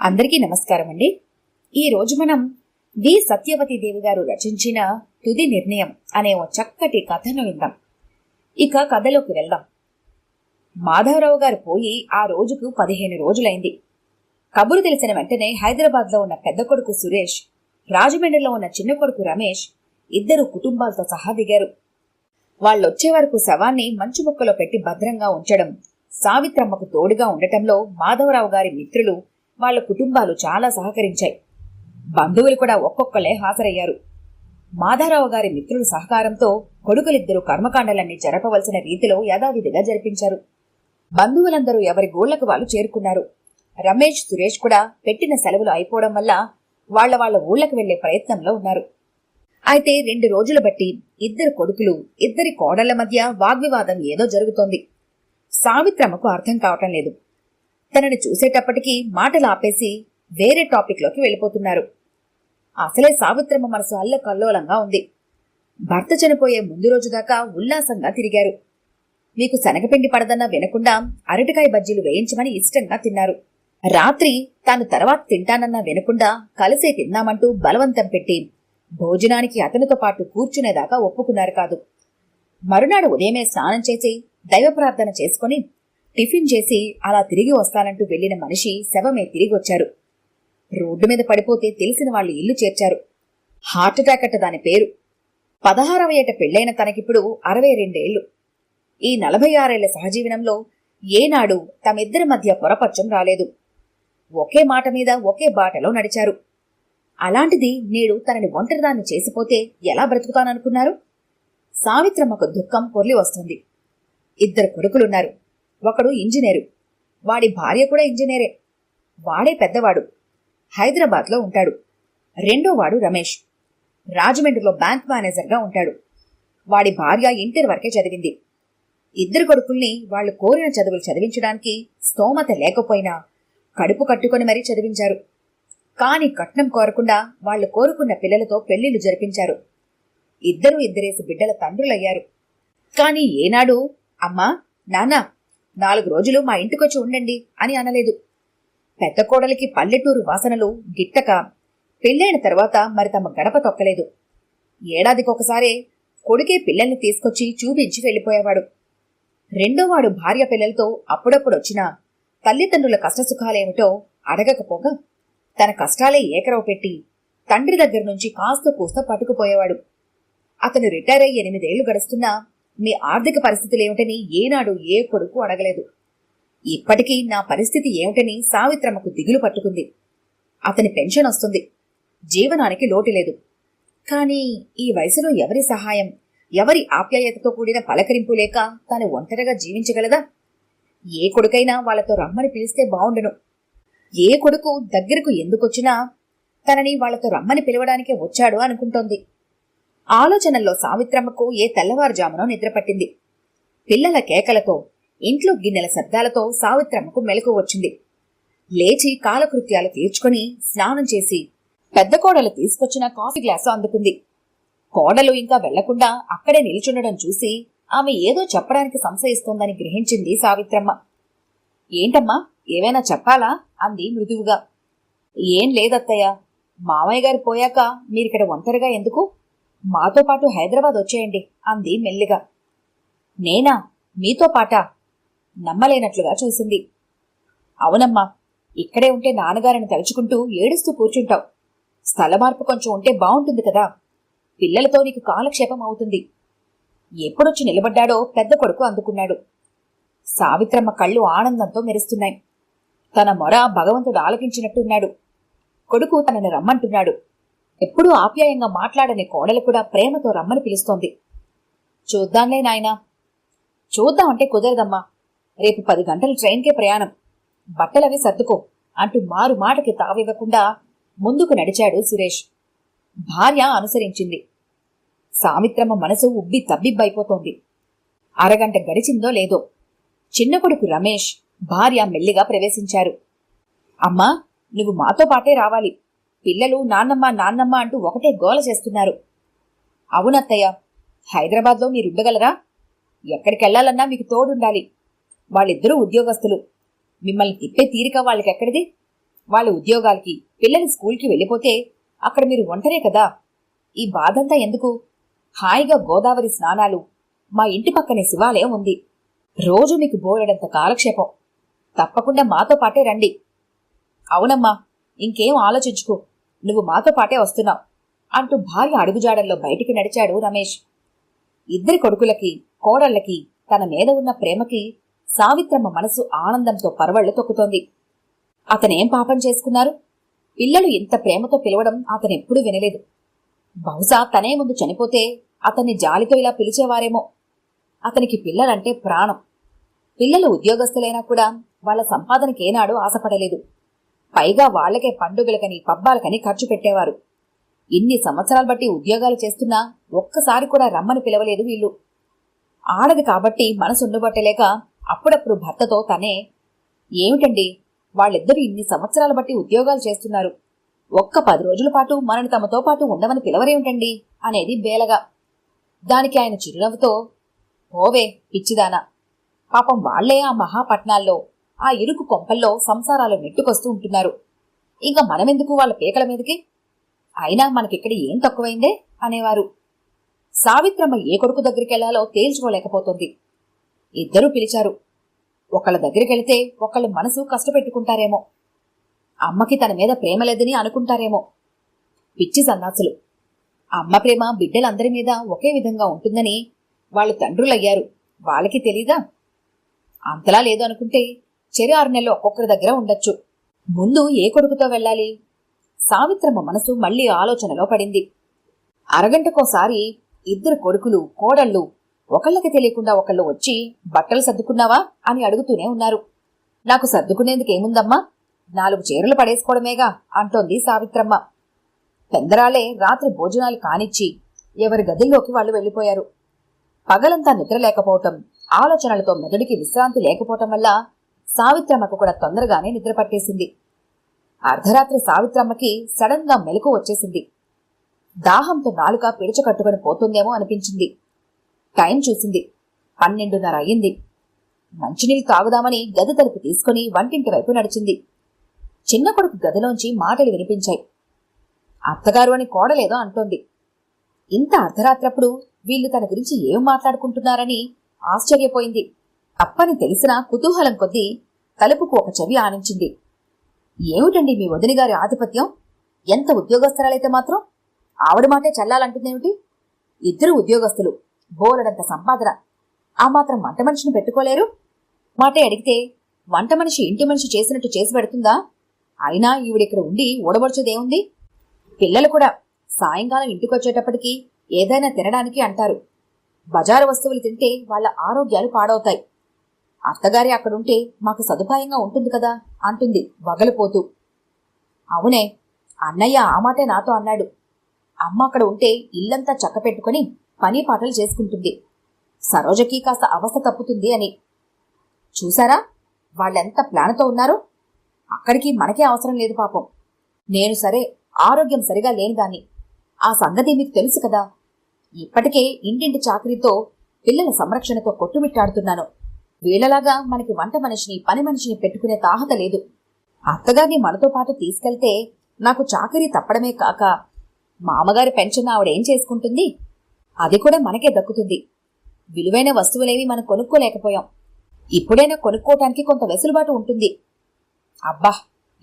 అందరికీ నమస్కారం అండి ఈ రోజు మనం వి. సత్యవతి దేవి గారు రచించిన తుది నిర్ణయం అనే ఓ చక్కటి కథను విందాం. ఇక కథలోకి వెళ్దాం. మాధవరావు గారు పోయి ఆ రోజుకు పదిహేను రోజులైంది. కబురు తెలిసిన వెంటనే హైదరాబాద్లో ఉన్న పెద్ద కొడుకు సురేష్ రాజమండ్రిలో ఉన్న చిన్న కొడుకు రమేష్ ఇద్దరు కుటుంబాలతో సహా దిగారు. వాళ్ళొచ్చే వరకు శవాన్ని మంచు ముక్కలో పెట్టి భద్రంగా ఉంచడం సావిత్రమ్మకు తోడుగా ఉండటంలో మాధవరావు గారి మిత్రులు వాళ్ళ కుటుంబాలు చాలా సహకరించాయి. బంధువులు కూడా ఒక్కొక్కలే హాజరయ్యారు. మాధారావు గారి మిత్రుల సహకారంతో కొడుకులిద్దరూ కర్మకాండలన్నీ జరపవలసిన రీతిలో యథావిధిగా జరిపించారు. బంధువులందరూ ఎవరి గోళ్ళకు వాళ్ళు చేరుకున్నారు. రమేష్ సురేష్ కూడా పెట్టిన సెలవులు అయిపోవడం వల్ల వాళ్ళ వాళ్ళ ఊళ్ళకు వెళ్ళే ప్రయత్నంలో ఉన్నారు. అయితే రెండు రోజులు బట్టి ఇద్దరు కొడుకులు ఇద్దరి కోడళ్ళ మధ్య వాగ్వివాదం ఏదో జరుగుతోంది. సావిత్రమ్మకు అర్థం కావటం లేదు. తనని చూసేటప్పటికీ మాటలు ఆపేసి వేరే టాపిక్లోకి వెళ్ళిపోతున్నారు. అసలే సావిత్రమ్మ మనసు అల్లకల్లోలంగా ఉంది. భర్త చనిపోయే ముందు రోజు దాకా ఉల్లాసంగా తిరిగారు. మీకు శనగపిండి పడదన్నా వినకుండా అరటికాయ బజ్జీలు వేయించమని ఇష్టంగా తిన్నారు. రాత్రి తాను తర్వాత తింటానన్నా వినకుండా కలిసే తిన్నామంటూ బలవంతం పెట్టి భోజనానికి అతనితో పాటు కూర్చునేదాకా ఒప్పుకున్నారు కాదు. మరునాడు ఉదయమే స్నానం చేసి దైవ ప్రార్థన చేసుకుని టిఫిన్ చేసి అలా తిరిగి వస్తానంటూ వెళ్ళిన మనిషి శవమే తిరిగి వచ్చారు రోడ్డు మీద పడిపోతే తెలిసిన వాళ్ళు ఇల్లు చేర్చారు. హార్ట్ అటాక్ అట్ట దాని పేరు. పదహారవ ఏట పెళ్ళైన తనకిప్పుడు అరవై రెండేళ్ళు. ఈ నలభై ఆరేళ్ళ సహజీవనంలో ఏనాడు తమిద్దరి మధ్య పొరపచ్చం రాలేదు. ఒకే మాట మీద ఒకే బాటలో నడిచారు. అలాంటిది నేడు తనని ఒంటరిదాన్ని చేసిపోతే ఎలా బ్రతుకుతాననుకున్నారు? సావిత్రమ్మకు దుఃఖం పొర్లి వస్తుంది. ఇద్దరు కొడుకులున్నారు. ఒకడు ఇంజనీరు. వాడి భార్య కూడా ఇంజనీరే. వాడే పెద్దవాడు. హైదరాబాద్లో ఉంటాడు. రెండో వాడు రమేష్. రాజమండ్రిలో బ్యాంక్ మేనేజర్గా ఉంటాడు. వాడి భార్య ఇంటర్ వరకే చదివింది. ఇద్దరు కొడుకుల్ని వాళ్ళు కోరిన చదువులు చదివించడానికి స్తోమత లేకపోయినా కడుపు కట్టుకొని మరీ చదివించారు. కాని కట్నం కోరకుండా వాళ్ళు కోరుకున్న పిల్లలతో పెళ్ళిళ్ళు జరిపించారు. ఇద్దరు ఇద్దరేసి బిడ్డల తండ్రులయ్యారు. కాని ఏనాడు అమ్మా నాన్న నాలుగు రోజులు మా ఇంటికొచ్చి ఉండండి అని అనలేదు. పెద్ద కోడలికి పల్లెటూరు వాసనలు గిట్టక పెళ్ళైన తర్వాత మరి తమ గడప తొక్కలేదు. ఏడాదికొకసారే కొడుకే పిల్లల్ని తీసుకొచ్చి చూపించి వెళ్ళిపోయేవాడు. రెండోవాడు భార్య పిల్లలతో అప్పుడప్పుడొచ్చినా తల్లిదండ్రుల కష్టసుఖాలేమిటో అడగకపోగా తన కష్టాలే ఏకరవ పెట్టి తండ్రి దగ్గర నుంచి కాస్త కూస్త పట్టుకుపోయేవాడు. అతను రిటైర్ అయ్యి ఎనిమిదేళ్ళు గడుస్తున్నా మీ ఆర్థిక పరిస్థితులు ఏమిటని ఏనాడు ఏ కొడుకు అడగలేదు. ఇప్పటికీ నా పరిస్థితి ఏమిటని సావిత్రమ్మకు దిగులు పట్టుకుంది. అతని పెన్షన్ వస్తుంది. జీవనానికి లోటు లేదు. కానీ ఈ వయసులో ఎవరి సహాయం ఎవరి ఆప్యాయతతో కూడిన పలకరింపు లేక తాను ఒంటరిగా జీవించగలదా? ఏ కొడుకైనా వాళ్ళతో రమ్మని పిలిస్తే బావుండును. ఏ కొడుకు దగ్గరకు ఎందుకొచ్చినా తనని వాళ్ళతో రమ్మని పిలవడానికే వచ్చాడు అనుకుంటోంది. ఆలోచనల్లో సావిత్రమ్మకు ఏ తెల్లవారుజామునో నిద్రపట్టింది. పిల్లల కేకలతో ఇంట్లో గిన్నెల శబ్దాలతో సావిత్రమ్మకు మెలకు వచ్చింది. లేచి కాలకృత్యాలు తీర్చుకొని స్నానం చేసి పెద్ద కోడలు తీసుకొచ్చిన కాఫీ గ్లాసు అందుకుంది. కోడలు ఇంకా వెళ్ళకుండా అక్కడే నిల్చుండడం చూసి ఆమె ఏదో చెప్పడానికి సంశయిస్తోందని గ్రహించింది సావిత్రమ్మ. ఏంటమ్మా ఏవైనా చెప్పాలా? అంది మృదువుగా. ఏం లేదత్తయ్య. మామయ్య గారు పోయాక మీరిక్కడ ఒంటరిగా ఎందుకు? మాతో పాటు హైదరాబాద్ వచ్చేయండి అంది మెల్లిగా. నేనా? మీతో పాటా? నమ్మలేనట్లుగా చూసింది. అవునమ్మా ఇక్కడే ఉంటే నాన్నగారిని తలుచుకుంటూ ఏడుస్తూ కూర్చుంటావు. స్థల మార్పు కొంచెం ఉంటే బావుంటుంది కదా. పిల్లలతో నీకు కాలక్షేపం అవుతుంది. ఎప్పుడొచ్చి నిలబడ్డాడో పెద్ద కొడుకు అందుకున్నాడు. సావిత్రమ్మ కళ్ళు ఆనందంతో మెరుస్తున్నాయి. తన మొర భగవంతుడు ఆలకించినట్టున్నాడు. కొడుకు తనని రమ్మంటున్నాడు. ఎప్పుడూ ఆప్యాయంగా మాట్లాడని కోడలు కూడా ప్రేమతో రమ్మని పిలుస్తోంది. చూద్దాంలే నాయనా. చూద్దామంటే కుదరదమ్మా. రేపు పది గంటల ట్రైన్కే ప్రయాణం. బట్టలవి సర్దుకో అంటూ మారు మాటకి తావివ్వకుండా ముందుకు నడిచాడు సురేష్. భార్య అనుసరించింది. సామిత్రమ్మ మనసు ఉబ్బి తబ్బిబ్బైపోతోంది. అరగంట గడిచిందో లేదో చిన్న కొడుకు రమేష్ భార్య మెల్లిగా ప్రవేశించారు. అమ్మా నువ్వు మాతో పాటే రావాలి. పిల్లలు నాన్నమ్మ నాన్నమ్మ అంటూ ఒకటే గోల చేస్తున్నారు. అవునత్తయ్య హైదరాబాద్లో మీరుండగలరా? ఎక్కడికెళ్ళాలన్నా మీకు తోడుండాలి. వాళ్ళిద్దరూ ఉద్యోగస్తులు. మిమ్మల్ని తిప్పే తీరిక వాళ్ళకెక్కడిది? వాళ్ళ ఉద్యోగాలకి పిల్లలు స్కూల్కి వెళ్ళిపోతే అక్కడ మీరు ఒంటరే కదా? ఈ బాధంతా ఎందుకు? హాయిగా గోదావరి స్నానాలు మా ఇంటి పక్కనే శివాలయం ఉంది. రోజు మీకు బోలెడంత కాలక్షేపం. తప్పకుండా మాతో పాటే రండి. అవునమ్మా ఇంకేం ఆలోచించుకో. నువ్వు మాతో పాటే వస్తున్నావు అంటూ భార్య అడుగుజాడల్లో బయటికి నడిచాడు రమేష్. ఇద్దరి కొడుకులకి కోడళ్ళకి తన మీద ఉన్న ప్రేమకి సావిత్రమ్మ మనసు ఆనందంతో పరవళ్ళు తొక్కుతోంది. అతనేం పాపం చేసుకున్నారు? పిల్లలు ఇంత ప్రేమతో పిలవడం అతనెప్పుడూ వినలేదు. బహుశా తనే ముందు చనిపోతే అతన్ని జాలితో ఇలా పిలిచేవారేమో. అతనికి పిల్లలంటే ప్రాణం. పిల్లలు ఉద్యోగస్తులైనా కూడా వాళ్ళ సంపాదనకేనాడు ఆశపడలేదు. పైగా వాళ్ళకే పండుగలకని పబ్బాలకని ఖర్చు పెట్టేవారు. ఇన్ని సంవత్సరాలు బట్టి ఉద్యోగాలు చేస్తున్నా ఒక్కసారి కూడా రమ్మని పిలవలేదు వీళ్ళు. ఆడది కాబట్టి మనసుండబట్టలేక అప్పుడప్పుడు భర్తతో తనే ఏమిటండి? వాళ్ళిద్దరూ ఇన్ని సంవత్సరాల బట్టి ఉద్యోగాలు చేస్తున్నారు. ఒక్క పది రోజుల పాటు మనని తమతో పాటు ఉండమని పిలవరేమిటండి? అనేది బేలగా. దానికి ఆయన చిరునవ్వుతో ఓవే పిచ్చిదానా. పాపం వాళ్ళే ఆ మహాపట్నాల్లో ఆ ఇరుకు కొంపల్లో సంసారాలు నెట్టుకొస్తూ ఉంటున్నారు. ఇంకా మనమెందుకు వాళ్ళ పీకల మీదకి? అయినా మనకిక్కడ ఏం తక్కువైందే? అనేవారు. సావిత్రమ్మ ఏ కొడుకు దగ్గరికెళ్ళాలో తేల్చుకోలేకపోతుంది. ఇద్దరూ పిలిచారు. ఒకళ్ళ దగ్గరికెళితే ఒకళ్ళ మనసు కష్టపెట్టుకుంటారేమో. అమ్మకి తన మీద ప్రేమ లేదని అనుకుంటారేమో. పిచ్చి సన్నాసులు. అమ్మ ప్రేమ బిడ్డలందరి మీద ఒకే విధంగా ఉంటుందని వాళ్ళు తండ్రులయ్యారు. వాళ్ళకి తెలీదా? అంతలా లేదు అనుకుంటే చెరి ఆరు నెలలు ఒక్కొక్కరి దగ్గర ఉండొచ్చు. ముందు ఏ కొడుకుతో వెళ్ళాలి? సావిత్రమ్మ మనసు మళ్ళీ ఆలోచనలో పడింది. అరగంటకోసారి ఇద్దరు కొడుకులు కోడళ్ళు ఒకళ్ళకి తెలియకుండా ఒకళ్ళు వచ్చి బట్టలు సర్దుకున్నావా అని అడుగుతూనే ఉన్నారు. నాకు సర్దుకునేందుకు ఏముందమ్మా? నాలుగు చీరలు పడేసుకోవడమేగా అంటోంది సావిత్రమ్మ. పెందరాలే రాత్రి భోజనాలు కానిచ్చి ఎవరి గదిలోకి వాళ్ళు వెళ్ళిపోయారు. పగలంతా నిద్ర లేకపోవటం ఆలోచనలతో మెదడికి విశ్రాంతి లేకపోవటం వల్ల సావిత్రమ్మకు కూడా తొందరగానే నిద్ర పట్టేసింది. అర్ధరాత్రి సావిత్రమ్మకి సడన్గా మెలకు వచ్చేసింది. దాహంతో నాలుక పిడిచకట్టుకుని పోతుందేమో అనిపించింది. టైం చూసింది. పన్నెండున్నర అయ్యింది. మంచినీళ్ళు తాగుదామని గది తలుపు తీసుకుని వంటింటి వైపు నడిచింది. చిన్న కొడుకు గదిలోంచి మాటలు వినిపించాయి. అత్తగారు అని కోడలేదో అంటోంది. ఇంత అర్ధరాత్రప్పుడు వీళ్ళు తన గురించి ఏం మాట్లాడుకుంటున్నారని ఆశ్చర్యపోయింది. తప్పని తెలిసినా కుతూహలం కొద్దీ తలుపుకు ఒక చెవి ఆనించింది. ఏమిటండి మీ వదినగారి ఆధిపత్యం? ఎంత ఉద్యోగస్తురాలైతే మాత్రం ఆవిడ మాటే చల్లాలంటుందేమిటి? ఇద్దరు ఉద్యోగస్తులు బోలెడంత సంపాదన. ఆ మాత్రం వంట మనిషిని పెట్టుకోలేరు? మాటే అడిగితే వంట మనిషి ఇంటి మనిషి చేసినట్టు చేసి పెడుతుందా? అయినా ఈవిడిక్కడ ఉండి ఊడబడుచుదేముంది? పిల్లలు కూడా సాయంకాలం ఇంటికొచ్చేటప్పటికి ఏదైనా తినడానికి అంటారు. బజారు వస్తువులు తింటే వాళ్ళ ఆరోగ్యాలు పాడవుతాయి. అత్తగారి అక్కడుంటే మాకు సదుపాయంగా ఉంటుంది కదా అంటుంది వగలిపోతూ. అవునే అన్నయ్య ఆ మాటే నాతో అన్నాడు. అమ్మ అక్కడ ఉంటే ఇల్లంతా చక్క పెట్టుకుని పని పాటలు చేసుకుంటుంది. సరోజకి కాస్త అవస్థ తప్పుతుంది అని. చూసారా? వాళ్ళెంత ప్లాన్తో ఉన్నారో? అక్కడికి మనకే అవసరం లేదు పాపం. నేను సరే ఆరోగ్యం సరిగా లేనిదాన్ని ఆ సంగతి మీకు తెలుసు కదా. ఇప్పటికే ఇంటింటి చాకరీతో పిల్లల సంరక్షణతో కొట్టుమిట్టాడుతున్నాను. వీళ్ళలాగా మనకి వంట మనిషిని పని మనిషిని పెట్టుకునే తాహత లేదు. అత్తగారిని మనతో పాటు తీసుకెళ్తే నాకు చాకరీ తప్పడమే కాక మామగారి పెన్షన్ ఆవిడేం చేసుకుంటుంది? అది కూడా మనకే దక్కుతుంది. విలువైన వస్తువులేవి మనం కొనుక్కోలేకపోయాం. ఇప్పుడైనా కొనుక్కోటానికి కొంత వెసులుబాటు ఉంటుంది. అబ్బా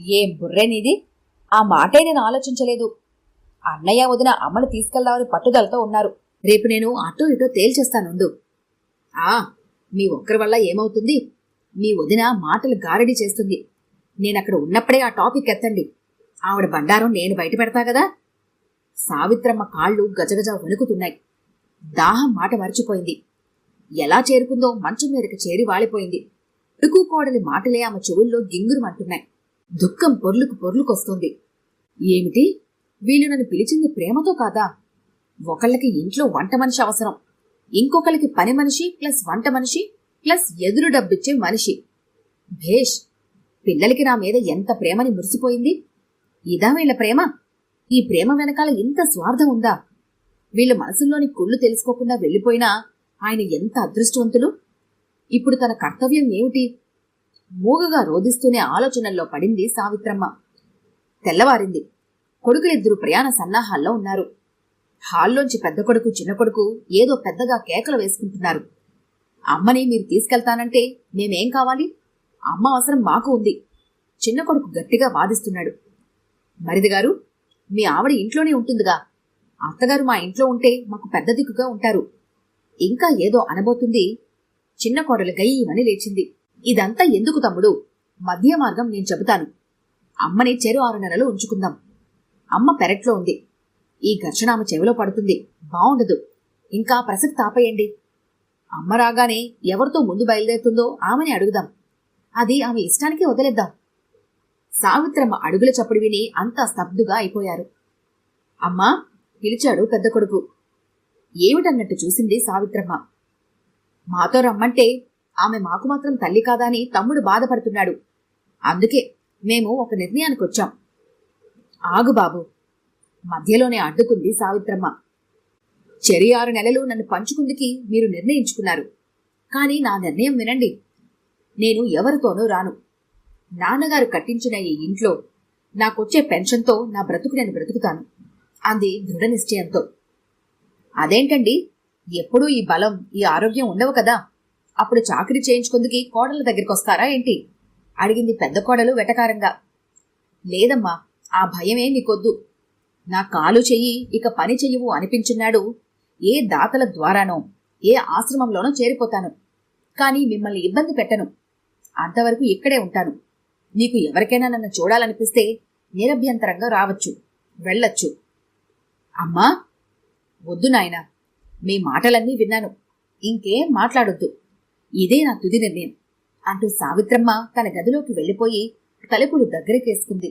ఏం బుర్రేనిది ఆ మాటే నేను ఆలోచించలేదు. అన్నయ్య వదిన అమ్మను తీసుకెళ్దామని పట్టుదలతో ఉన్నారు. రేపు నేను అటో ఇటో తేల్చేస్తానుండు. ఆ మీ ఒక్కరి వల్ల ఏమవుతుంది? మీ వదిన మాటలు గారడి చేస్తుంది. నేనక్కడ ఉన్నప్పుడే ఆ టాపిక్ ఎత్తండి. ఆవిడ బండారం నేను బయట పెడతా కదా? సావిత్రమ్మ కాళ్ళు గజగజ వణుకుతున్నాయి. దాహం మాట మరచిపోయింది. ఎలా చేరుకుందో మంచం మీదకి చేరి వాలిపోయింది. ఉడుకు కోడలి మాటలే ఆమె చెవుల్లో గింగురుమంటున్నాయి. దుఃఖం పొర్లుకు పొర్లుకొస్తోంది. ఏమిటి? వీళ్ళు నన్ను పిలిచింది ప్రేమతో కాదా? ఒకళ్ళకి ఇంట్లో వంట మనిషి అవసరం. ఇంకొకరికి పని మనిషి ప్లస్ వంట మనిషి ప్లస్ ఎదురు డబ్బిచ్చే మనిషి. భేష్ పిల్లలకి నా మీద ఎంత ప్రేమని మురిసిపోయింది? ఇదా వీళ్ళ ప్రేమ? ఈ ప్రేమ వెనకాల ఇంత స్వార్థం ఉందా? వీళ్ళ మనసుల్లోని కుళ్ళు తెలుసుకోకుండా వెళ్ళిపోయినా ఆయన ఎంత అదృష్టవంతులు? ఇప్పుడు తన కర్తవ్యం ఏమిటి? మూగగా రోధిస్తూనే ఆలోచనల్లో పడింది సావిత్రమ్మ. తెల్లవారింది. కొడుకులిద్దరూ ప్రయాణ సన్నాహాల్లో ఉన్నారు. హాల్లోంచి పెద్ద కొడుకు చిన్న కొడుకు ఏదో పెద్దగా కేకలు వేసుకుంటున్నారు. అమ్మని మీరు తీసుకెళ్తానంటే మేమేం కావాలి? అమ్మ అవసరం మాకు ఉంది. చిన్న కొడుకు గట్టిగా వాదిస్తున్నాడు. మరిది గారు మీ ఆవిడ ఇంట్లోనే ఉంటుందిగా. అత్తగారు మా ఇంట్లో ఉంటే మాకు పెద్ద దిక్కుగా ఉంటారు. ఇంకా ఏదో అనబోతుంది. చిన్న కోడలు గయ్యమని లేచింది. ఇదంతా ఎందుకు తమ్ముడు? మధ్య మార్గం నేను చెబుతాను. అమ్మని చెరు ఆరు నెలలు ఉంచుకుందాం. అమ్మ పెరట్లో ఉంది. ఈ ఘర్షణ ఆమె చెవిలో పడుతుంది. బావుండదు. ఇంకా ప్రసక్తి ఆపేయండి. అమ్మ రాగానే ఎవరితో ముందు బయలుదేరుతుందో ఆమెని అడుగుదాం. అది ఆమె ఇష్టానికి వదిలేద్దాం. సావిత్రమ్మ అడుగుల చప్పుడు విని అంతా స్తబ్దుగా అయిపోయారు. అమ్మా పిలిచాడు పెద్ద కొడుకు. ఏమిటన్నట్టు చూసింది సావిత్రమ్మ. మాతో రమ్మంటే ఆమె మాకు మాత్రం తల్లి కాదా అని తమ్ముడు బాధపడుతున్నాడు. అందుకే మేము ఒక నిర్ణయానికి వచ్చాం ఆగు బాబు. మధ్యలోనే అడ్డుకుంది సావిత్రమ్మ. చెరి ఆరు నెలలు నన్ను పంచుకుందికి మీరు నిర్ణయించుకున్నారు. కానీ నా నిర్ణయం వినండి. నేను ఎవరితోనూ రాను. నాన్నగారు కట్టించిన ఈ ఇంట్లో నాకొచ్చే పెన్షన్తో నా బ్రతుకు నేను బ్రతుకుతాను అంది దృఢ నిశ్చయంతో. అదేంటండి? ఎప్పుడూ ఈ బలం ఈ ఆరోగ్యం ఉండవు కదా. అప్పుడు చాకరీ చేయించుకుందుకి కోడల దగ్గరికి వస్తారా ఏంటి? అడిగింది పెద్ద కోడలు వెటకారంగా. లేదమ్మా ఆ భయమే నీకొద్దు నా కాలు చెయ్యి ఇక పని చెయ్యవు అనిపించున్నాడు. ఏ దాతల ద్వారానో ఏ ఆశ్రమంలోనో చేరిపోతాను. కానీ మిమ్మల్ని ఇబ్బంది పెట్టను. అంతవరకు ఇక్కడే ఉంటాను. నీకు ఎవరికైనా నన్ను చూడాలనిపిస్తే నిరభ్యంతరంగా రావచ్చు వెళ్ళొచ్చు. అమ్మా! వద్దు నాయనా మీ మాటలన్నీ విన్నాను. ఇంకేం మాట్లాడొద్దు. ఇదే నా తుది నిర్ణయం అంటూ సావిత్రమ్మ తన గదిలోకి వెళ్ళిపోయి తలుపులు దగ్గరికేసుకుంది